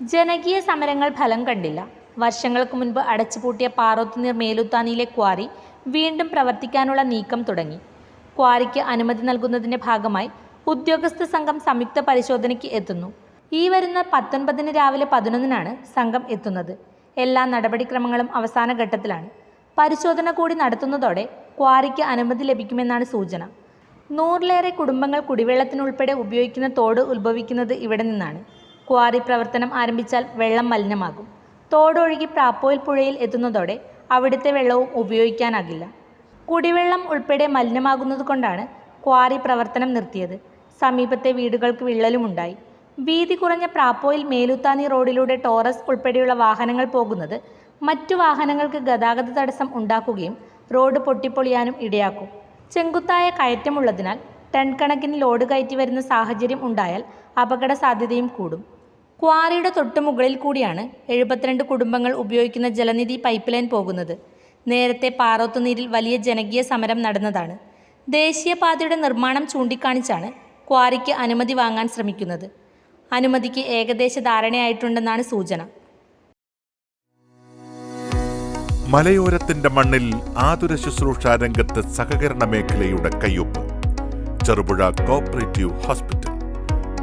ജനകീയ സമരങ്ങൾ ഫലം കണ്ടില്ല. വർഷങ്ങൾക്ക് മുൻപ് അടച്ചുപൂട്ടിയ പാറോത്തുനീർ മേലുത്താനിയിലെ ക്വാറി വീണ്ടും പ്രവർത്തിക്കാനുള്ള നീക്കം തുടങ്ങി. ക്വാറിക്ക് അനുമതി നൽകുന്നതിന്റെ ഭാഗമായി ഉദ്യോഗസ്ഥ സംഘം സംയുക്ത പരിശോധനയ്ക്ക് എത്തുന്നു. ഈ വരുന്ന പത്തൊൻപതിന് രാവിലെ പതിനൊന്നിനാണ് സംഘം എത്തുന്നത്. എല്ലാ നടപടിക്രമങ്ങളും അവസാന ഘട്ടത്തിലാണ്. പരിശോധന കൂടി നടത്തുന്നതോടെ ക്വാറിക്ക് അനുമതി ലഭിക്കുമെന്നാണ് സൂചന. നൂറിലേറെ കുടുംബങ്ങൾ കുടിവെള്ളത്തിനുൾപ്പെടെ ഉപയോഗിക്കുന്ന തോട് ഉത്ഭവിക്കുന്നത് ഇവിടെ നിന്നാണ്. ക്വാറി പ്രവർത്തനം ആരംഭിച്ചാൽ വെള്ളം മലിനമാകും. തോടൊഴുകി പ്രാപ്പോയിൽ പുഴയിൽ എത്തുന്നതോടെ അവിടുത്തെ വെള്ളവും ഉപയോഗിക്കാനാകില്ല. കുടിവെള്ളം ഉൾപ്പെടെ മലിനമാകുന്നത് കൊണ്ടാണ് ക്വാറി പ്രവർത്തനം നിർത്തിയത്. സമീപത്തെ വീടുകൾക്ക് വിള്ളലുമുണ്ടായി വീതി കുറഞ്ഞ പ്രാപ്പോയിൽ മേലുത്താനി റോഡിലൂടെ ടോറസ് ഉൾപ്പെടെയുള്ള വാഹനങ്ങൾ പോകുന്നത് മറ്റു വാഹനങ്ങൾക്ക് ഗതാഗത തടസ്സം ഉണ്ടാക്കുകയും റോഡ് പൊട്ടിപ്പൊളിയാനും ഇടയാക്കും. ചെങ്കുത്തായ കയറ്റമുള്ളതിനാൽ ടൺ കണക്കിന് ലോഡ് കയറ്റി വരുന്ന സാഹചര്യം ഉണ്ടായാൽ അപകട സാധ്യതയും കൂടും. ക്വാറിയുടെ തൊട്ടുമുകളിൽ കൂടിയാണ് എഴുപത്തിരണ്ട് കുടുംബങ്ങൾ ഉപയോഗിക്കുന്ന ജലനിധി പൈപ്പ് ലൈൻ പോകുന്നത്. നേരത്തെ പാറോത്തുനീരിൽ വലിയ ജനകീയ സമരം നടന്നതാണ്. ദേശീയപാതയുടെ നിർമ്മാണം ചൂണ്ടിക്കാണിച്ചാണ് ക്വാറിക്ക് അനുമതി വാങ്ങാൻ ശ്രമിക്കുന്നത്. അനുമതിക്ക് ഏകദേശ ധാരണയായിട്ടുണ്ടെന്നാണ് സൂചന. മലയോരത്തിന്റെ മണ്ണിൽ ആതുര ശുശ്രൂഷ രംഗത്ത് സഹകരണ മേഖലയുടെ കയ്യൊപ്പ്. Cherupuzha cooperative hospital.